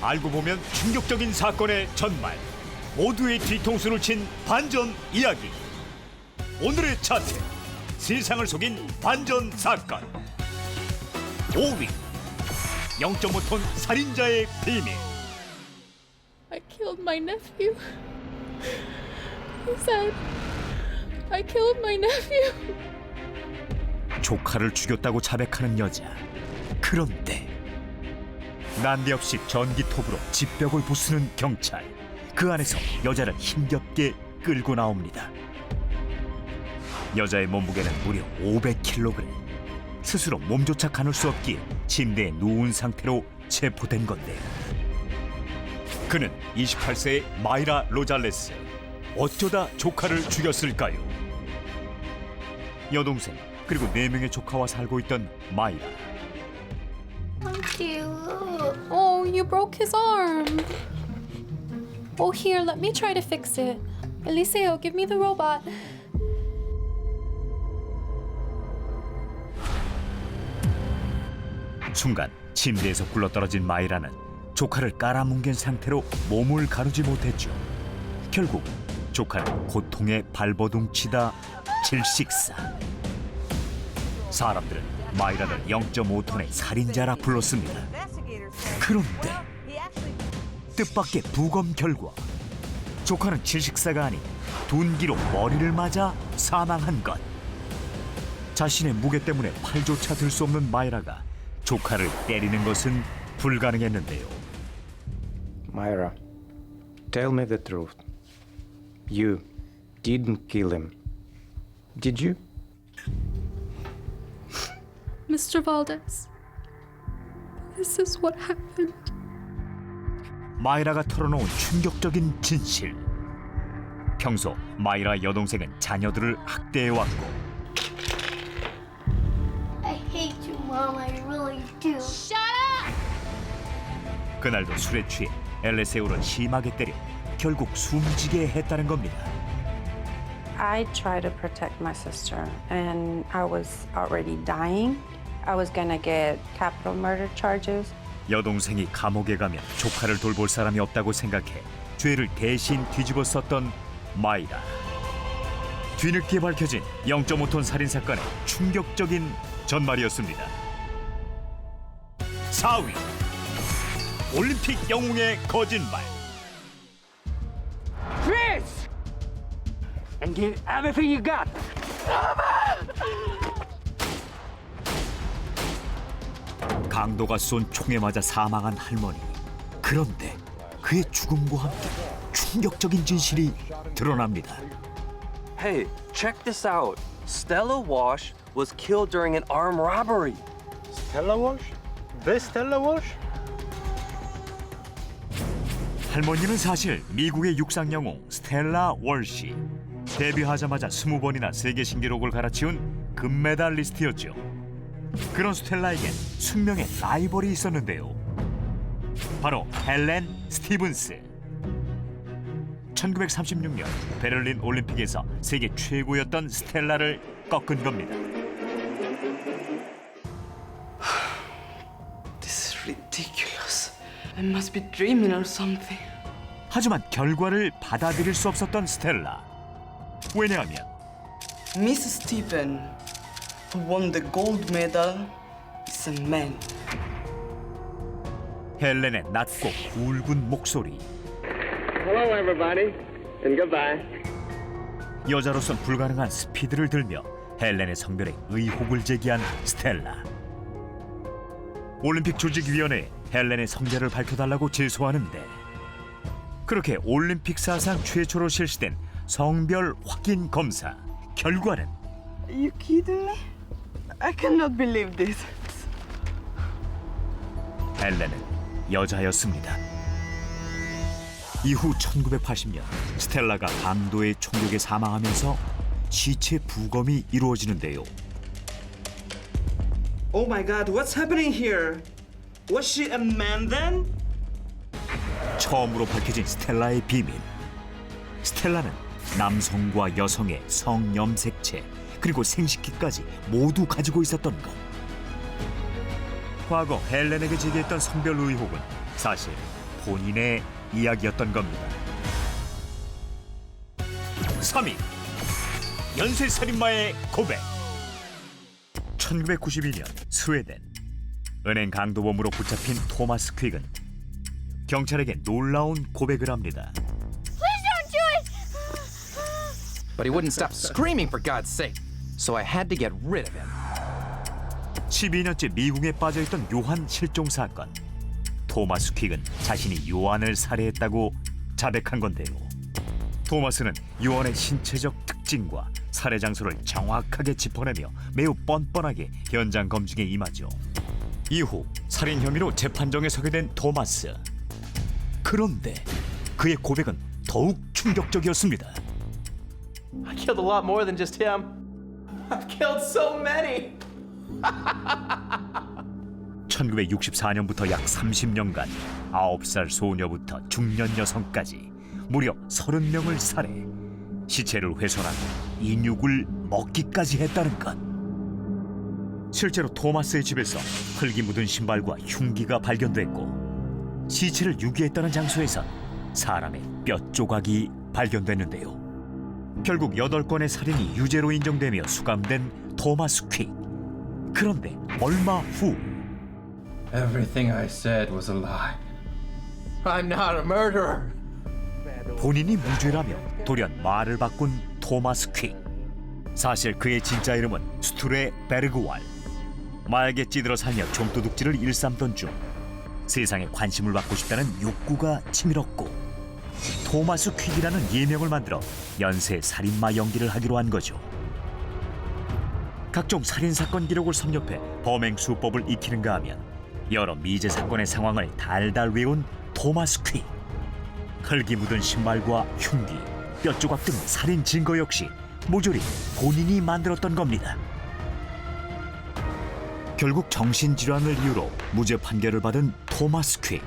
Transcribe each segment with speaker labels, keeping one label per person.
Speaker 1: 알고 보면 충격적인 사건의 전말. 모두의 뒤통수를 친 반전 이야기. 오늘의 차트. 세상을 속인 반전 사건. 5위. 0.5톤 살인자의 비밀.
Speaker 2: I killed my nephew. He said, I killed my nephew.
Speaker 1: 조카를 죽였다고 자백하는 여자. 그런데 난데없이 전기톱으로 집벽을 부수는 경찰. 그 안에서 여자를 힘겹게 끌고 나옵니다. 여자의 몸무게는 무려 500kg 스스로 몸조차 가눌 수 없기에 침대에 누운 상태로 체포된 건데요 그는 28세의 마이라 로잘레스. 어쩌다 조카를 죽였을까요? 여동생 그리고 네 명의 조카와 살고 있던 마이라
Speaker 2: Oh, you broke his arm. Oh, here, let me try to fix it. Eliseo, give me the robot.
Speaker 1: 순간 침대에서 굴러떨어진 마이라는 조카를 깔아뭉갠 상태로 몸을 가누지 못했죠. 결국 조카는 고통에 발버둥치다 질식사. 사람들은 마이라를 0.5톤의 살인자라 불렀습니다. 그런데 뜻밖의 부검 결과 조카는 질식사가 아닌 둔기로 머리를 맞아 사망한 것. 자신의 무게 때문에 팔조차 들 수 없는 마이라가 조카를 때리는 것은 불가능했는데요.
Speaker 3: Myra, tell me the truth. You didn't kill him. Did you?
Speaker 2: Mr. Valdez, this is what happened.
Speaker 1: 마이라가 털어놓은 충격적인 진실. 평소 마이라 여동생은 자녀들을 학대해 왔고
Speaker 4: I hate you, Mom. I really do.
Speaker 1: 그날도 술에 취해 엘레세오를 심하게 때려 결국 숨지게 했다는 겁니다.
Speaker 5: I tried to protect my sister, and I was already dying. I was gonna get capital murder charges.
Speaker 1: 여동생이 감옥에 가면 조카를 돌볼 사람이 없다고 생각해 죄를 대신 뒤집어 썼던 마이라. 뒤늦게 밝혀진 0.5톤 살인 사건의 충격적인 전말이었습니다. 4위 올림픽 영웅의 거짓말.
Speaker 6: Chris! And give everything you got.
Speaker 1: 강도가 쏜 총에 맞아 사망한 할머니. 그런데 그의 죽음과 함께 충격적인 진실이 드러납니다.
Speaker 7: Hey, check this out. Stella Wash was killed during an armed robbery.
Speaker 3: Stella Walsh? This Stella Walsh?
Speaker 1: 할머니는 사실 미국의 육상 영웅 스텔라 월시. 데뷔하자마자 스무 번이나 세계 신기록을 갈아치운 금메달리스트였죠. 그런 스텔라에겐 숙명의 라이벌이 있었는데요. 바로 헬렌 스티븐스. 1936년 베를린 올림픽에서 세계 최고였던 스텔라를 꺾은 겁니다.
Speaker 8: This is ridiculous. I must be dreaming or something.
Speaker 1: 하지만 결과를 받아들일 수 없었던 스텔라. 왜냐하면
Speaker 8: Miss Stephen, who won the gold medal, is a man.
Speaker 1: 헬렌의 낮고 굵은 목소리.
Speaker 6: Hello, everybody, and goodbye.
Speaker 1: 여자로선 불가능한 스피드를 들며 헬렌의 성별에 의혹을 제기한 스텔라. 올림픽 조직위원회에 헬렌의 성별을 밝혀달라고 제소하는데 그렇게 올림픽 사상 최초로 실시된 성별 확인 검사 결과는
Speaker 8: Are you kidding me? I cannot believe this.
Speaker 1: 헬렌은 여자였습니다. 이후 1980년 스텔라가 강도의 총격에 사망하면서 시체 부검이 이루어지는데요.
Speaker 8: Oh my god, what's happening here? Was she a man then?
Speaker 1: 처음으로 밝혀진 스텔라의 비밀. 스텔라는 남성과 여성의 성염색체 그리고 생식기까지 모두 가지고 있었던 것. 과거 헬렌에게 제기했던 성별 의혹은 사실 본인의 이야기였던 겁니다. 3위 연쇄 살인마의 고백 1992년 스웨덴 은행 강도범으로 붙잡힌 토마스 퀵은 경찰에게 놀라운 고백을 합니다.
Speaker 9: But he wouldn't stop screaming for God's sake, so I had to get rid of him.
Speaker 1: 12년째 미국에 빠져있던 요한 실종 사건. 토마스 퀵은 자신이 요한을 살해했다고 자백한 건데요. 토마스는 요한의 신체적 특징과 살해 장소를 정확하게 짚어내며 매우 뻔뻔하게 현장 검증에 임하죠. 이후 살인 혐의로 재판정에 서게 된 토마스. 그런데 그의 고백은 더욱 충격적이었습니다.
Speaker 10: I killed a lot more than just him. I've killed so many.
Speaker 1: 1964년부터 약 30년간 9살 소녀부터 중년 여성까지 무려 30명을 살해 시체를 훼손하고 인육을 먹기까지 했다는 것. 실제로 토마스의 집에서 흙이 묻은 신발과 흉기가 발견됐고 시체를 유기했다는 장소에선 사람의 뼈 조각이 발견됐는데요. 결국 8건의 살인이 유죄로 인정되며 수감된 토마스 퀵. 그런데 얼마 후
Speaker 10: Everything I said was a lie. I'm not a murderer.
Speaker 1: 본인이 무죄라며 돌연 말을 바꾼 토마스 퀵. 사실 그의 진짜 이름은 스투레 베르그왈. 마약에 찌들어 살며 좀도둑질을 일삼던 중 세상에 관심을 받고 싶다는 욕구가 치밀었고 토마스 퀵이라는 예명을 만들어 연쇄 살인마 연기를 하기로 한 거죠. 각종 살인 사건 기록을 섭렵해 범행 수법을 익히는가 하면 여러 미제 사건의 상황을 달달 외운 토마스 퀵. 흙이 묻은 신발과 흉기, 뼈조각 등 살인 증거 역시 모조리 본인이 만들었던 겁니다. 결국 정신질환을 이유로 무죄 판결을 받은 토마스 퀵.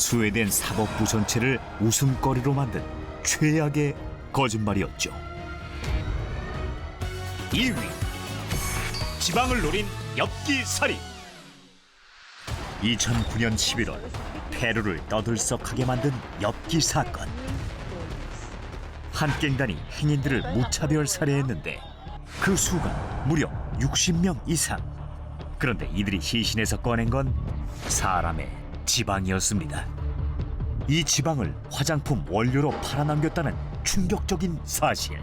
Speaker 1: 스웨덴 사법부 전체를 웃음거리로 만든 최악의 거짓말이었죠. 2위. 지방을 노린 엽기 살인 2009년 11월 페루를 떠들썩하게 만든 엽기 사건. 한 갱단이 행인들을 무차별 살해했는데 그 수가 무려 60명 이상. 그런데 이들이 시신에서 꺼낸 건 사람의 지방이었습니다 이 지방을 화장품 원료로 팔아넘겼다는 충격적인 사실.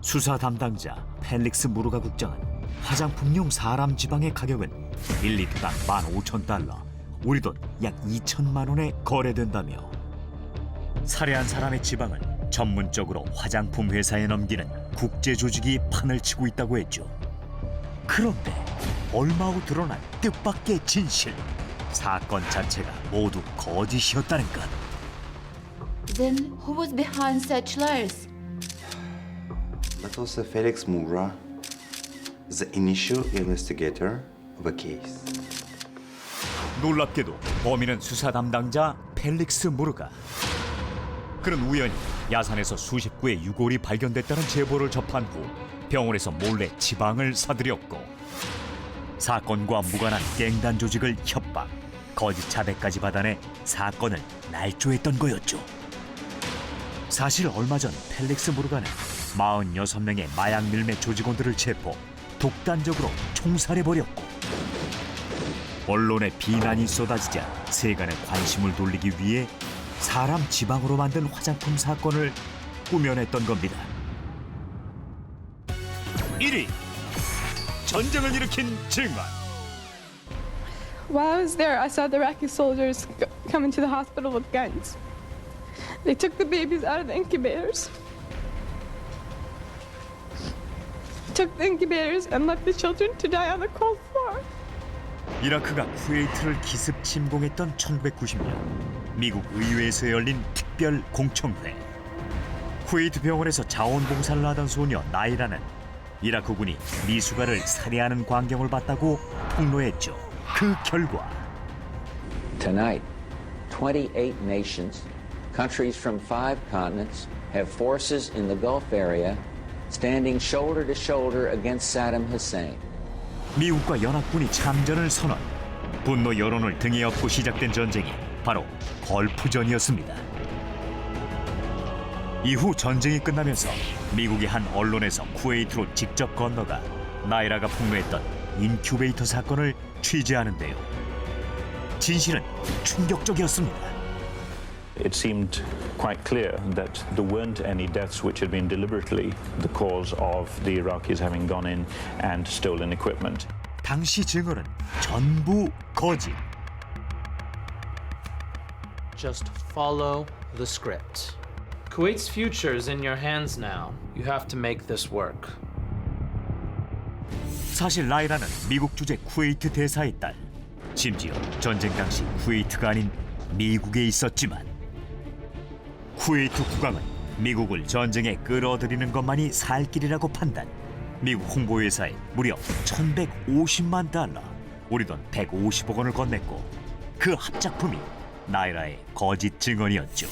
Speaker 1: 수사 담당자 펠릭스 무르가 국장은 화장품용 사람 지방의 가격은 1리터당 15,000달러, 우리 돈 약 2천만 원에 거래된다며 살해한 사람의 지방을 전문적으로 화장품 회사에 넘기는 국제 조직이 판을 치고 있다고 했죠. 그런데 얼마 후 드러난 뜻밖의 진실. 사건 자체가 모두 거짓이었다는 것.
Speaker 11: Then who was behind such lies?
Speaker 12: But also Felix Mura, the initial investigator of a case.
Speaker 1: 놀랍게도 범인은 수사 담당자 펠릭스 무르가. 그는 우연히 야산에서 수십 구의 유골이 발견됐다는 제보를 접한 후 병원에서 몰래 지방을 사들였고 사건과 무관한 갱단 조직을 협박, 거짓 자백까지 받아내 사건을 날조했던 거였죠. 사실 얼마 전 펠릭스 무르가는 46명의 마약 밀매 조직원들을 체포, 독단적으로 총살해버렸고 언론의 비난이 쏟아지자 세간의 관심을 돌리기 위해 사람 지방으로 만든 화장품 사건을 꾸며냈던 겁니다. 1위 전쟁을 일으킨 증언
Speaker 13: While I was there, I saw the Iraqi soldiers come into the hospital with guns. They took the babies out of the incubators, took the incubators, and left the children to die on the cold.
Speaker 1: 이라크가 쿠웨이트를 기습 침공했던 1990년 미국 의회에서 열린 특별 공청회 쿠웨이트 병원에서 자원봉사를 하던 소녀 나이라는 이라크군이 미숙아를 살해하는 광경을 봤다고 폭로했죠. 그 결과
Speaker 14: Tonight, 28 nations countries from five continents have forces in the Gulf area standing shoulder to shoulder against Saddam Hussein.
Speaker 1: 미국과 연합군이 참전을 선언. 분노 여론을 등에 업고 시작된 전쟁이 바로 걸프전이었습니다. 이후 전쟁이 끝나면서 미국의 한 언론에서 쿠웨이트로 직접 건너가 나이라가 폭로했던 인큐베이터 사건을 취재하는데요. 진실은 충격적이었습니다.
Speaker 15: It seemed quite clear that there weren't any deaths which had been deliberately the cause of the Iraqis having gone in and stolen equipment.
Speaker 1: 당시 증언은 전부 거짓.
Speaker 16: Just follow the script. Kuwait's future is in your hands now. You have to make this work.
Speaker 1: 사실 라이라는 미국 주재 쿠웨이트 대사의 딸. 심지어 전쟁 당시 쿠웨이트가 아닌 미국에 있었지만 쿠웨이트 국왕은 미국을 전쟁에 끌어들이는 것만이 살 길이라고 판단. 미국 홍보회사에 무려 1,150만 달러, 우리 돈 150억 원을 건넸고 그 합작품이 나이라의 거짓 증언이었죠.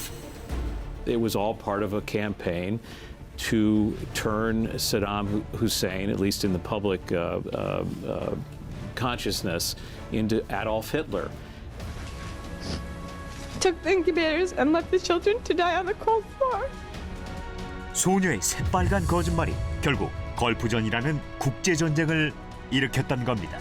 Speaker 17: It was all part of a campaign to turn Saddam Hu- Hussein, at least in the public uh, uh, uh, consciousness, into Adolf Hitler.
Speaker 13: Took the incubators and left the children to die on the cold floor.
Speaker 1: 소녀의 새빨간 거짓말이 결국 걸프전이라는 국제 전쟁을 일으켰던 겁니다.